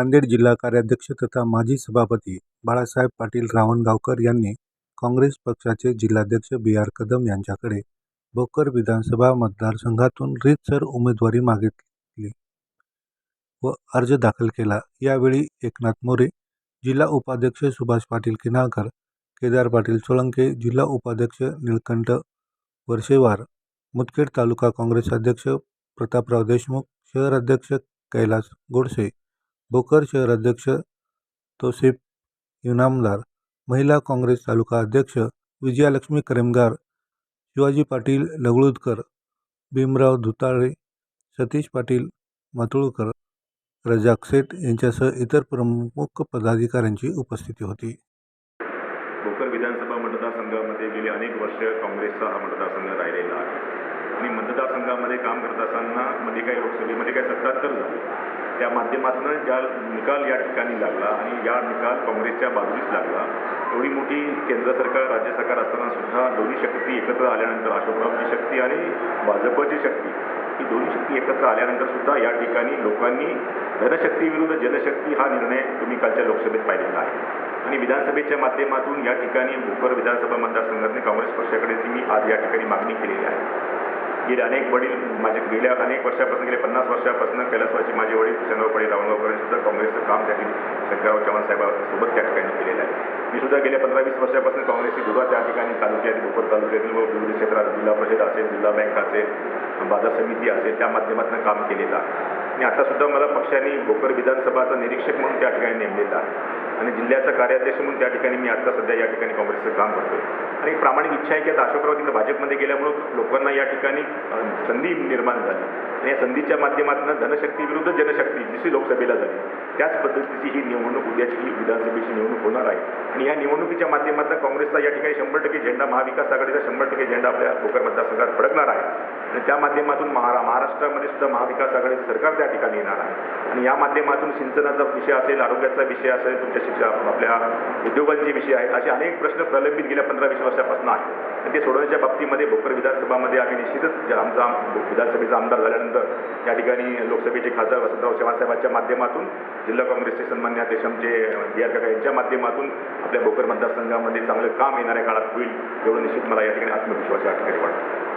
नांदेड जिल्हा कार्याध्यक्ष तथा माजी सभापती बाळासाहेब पाटील रावणगावकर यांनी काँग्रेस पक्षाचे जिल्हाध्यक्ष बी आर कदम यांच्याकडे भोकर विधानसभा मतदारसंघातून रीतसर उमेदवारी मागितली व अर्ज दाखल केला. यावेळी एकनाथ मोरे जिल्हा उपाध्यक्ष सुभाष पाटील किनाळकर केदार पाटील सोळंके जिल्हा उपाध्यक्ष निळकंठ वर्षेवार मुदखेड तालुका काँग्रेस अध्यक्ष प्रतापराव देशमुख शहर अध्यक्ष कैलास गोडसे भोकर शहर अध्यक्ष तौसिफ इनामदार महिला काँग्रेस तालुका अध्यक्ष विजयालक्ष्मी करेमगार शिवाजी पाटील लवळूदकर भीमराव धुताळे सतीश पाटील मातुळकर रजाक सेठ यांच्यासह इतर प्रमुख पदाधिकाऱ्यांची उपस्थिती होती. भोकर विधानसभा मतदारसंघामध्ये गेली अनेक वर्ष काँग्रेसचा हा मतदारसंघ राहिलेला आहे. आणि मतदारसंघामध्ये काम करत असताना मध्ये काही लोकसभेमध्ये काही सत्ताहत्तर झाले त्या माध्यमातून ज्या निकाल या ठिकाणी लागला आणि या निकाल काँग्रेसच्या बाजूस लागला एवढी मोठी केंद्र सरकार राज्य सरकार असताना सुद्धा दोन्ही शक्ती एकत्र आल्यानंतर अशोकरावची शक्ती आणि भाजपची शक्ती ही दोन्ही शक्ती एकत्र आल्यानंतर सुद्धा या ठिकाणी लोकांनी धनशक्तीविरुद्ध जनशक्ती हा निर्णय तुम्ही कालच्या लोकसभेत पाहिलेला आहे. आणि विधानसभेच्या माध्यमातून या ठिकाणी भोकर विधानसभा मतदारसंघातून काँग्रेस पक्षाकडे ती मी आज या ठिकाणी मागणी केलेली आहे. गेले अनेक वडील माझे गेल्या अनेक वर्षापासून गेले पन्नास वर्षापासून कैलासवाची माझे वडील शंकरराव पाटील रावणगावकर यांनी सुद्धा काँग्रेसचं काम त्या ठिकाणी शंकरराव चव्हाण साहेबांसोबत त्या ठिकाणी केलेलं आहे. मी सुद्धा गेल्या पंधरा वीस वर्षापासून काँग्रेसची दुधा त्या ठिकाणी तालुक्यातील भोपर तालुक्यातील व विविध क्षेत्रात जिल्हा परिषद असेल जिल्हा बँक असेल बाजार समिती असेल त्या माध्यमातून काम केलेलं आहे. आणि आतासुद्धा मला पक्षाने भोकर विधानसभाचा निरीक्षक म्हणून त्या ठिकाणी नेमलेला आहे. आणि जिल्ह्याचा कार्याध्यक्ष म्हणून त्या ठिकाणी मी आता सध्या या ठिकाणी काँग्रेसचं काम करतोय. आणि एक प्रामाणिक इच्छा आहे की आता अशोकरावतीनं भाजपमध्ये गेल्यामुळं लोकांना या ठिकाणी संधी निर्माण झाली. आणि या संधीच्या माध्यमातून धनशक्ती विरुद्ध जनशक्ती जशी लोकसभेला झाली त्याच पद्धतीची ही निवडणूक उद्याची ही विधानसभेची निवडणूक होणार आहे. आणि या निवडणुकीच्या माध्यमातून काँग्रेसचा या ठिकाणी शंभर टक्के झेंडा महाविकास आघाडीचा शंभर टक्के झेंडा आपल्या भोकर मतदारसंघात फडकणार त्या माध्यमातून महारा महाराष्ट्रामध्ये सुद्धा महाविकास आघाडीचं सरकार त्या ठिकाणी येणार आहे. आणि या माध्यमातून सिंचनाचा विषय असेल आरोग्याचा विषय असेल तुमच्या शिक्षा आपल्या उद्योगांचे विषय आहेत असे अनेक प्रश्न प्रलंबित गेल्या पंधरा वीस वर्षापासून आहेत. आणि ते सोडवण्याच्या बाबतीमध्ये भोकर विधानसभामध्ये आम्ही निश्चितच आमचा विधानसभेचा आमदार झाल्यानंतर या ठिकाणी लोकसभेचे खासदार वसंतराव चव्हाण साहेबांच्या माध्यमातून जिल्हा काँग्रेसचे सन्मान्य अध्यक्ष आमचे डी आर काका यांच्या माध्यमातून आपल्या भोकर मतदारसंघामध्ये चांगलं काम येणाऱ्या काळात होईल एवढं निश्चित मला या ठिकाणी आत्मविश्वास या ठिकाणी वाटतं.